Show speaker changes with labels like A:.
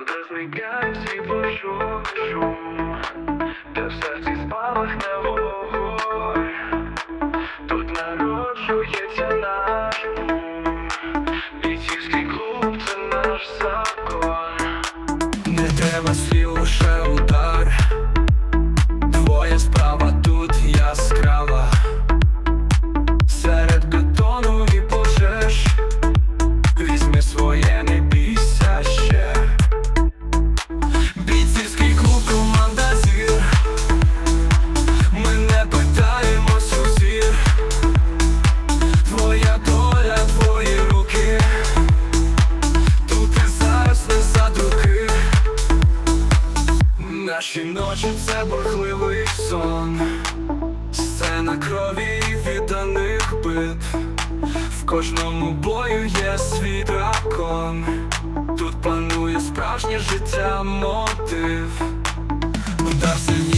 A: Там, де зникає світло шум, Де в серці спалахне вогонь. Тут народжується наш ум Бійцівський клуб це наш закон. Не треба слів, лише удар Наші ночі це бурхливий сон. Сцена крові відданих бит. В кожному бою є свій дракон. Тут панує справжнє життя мотив. Сильний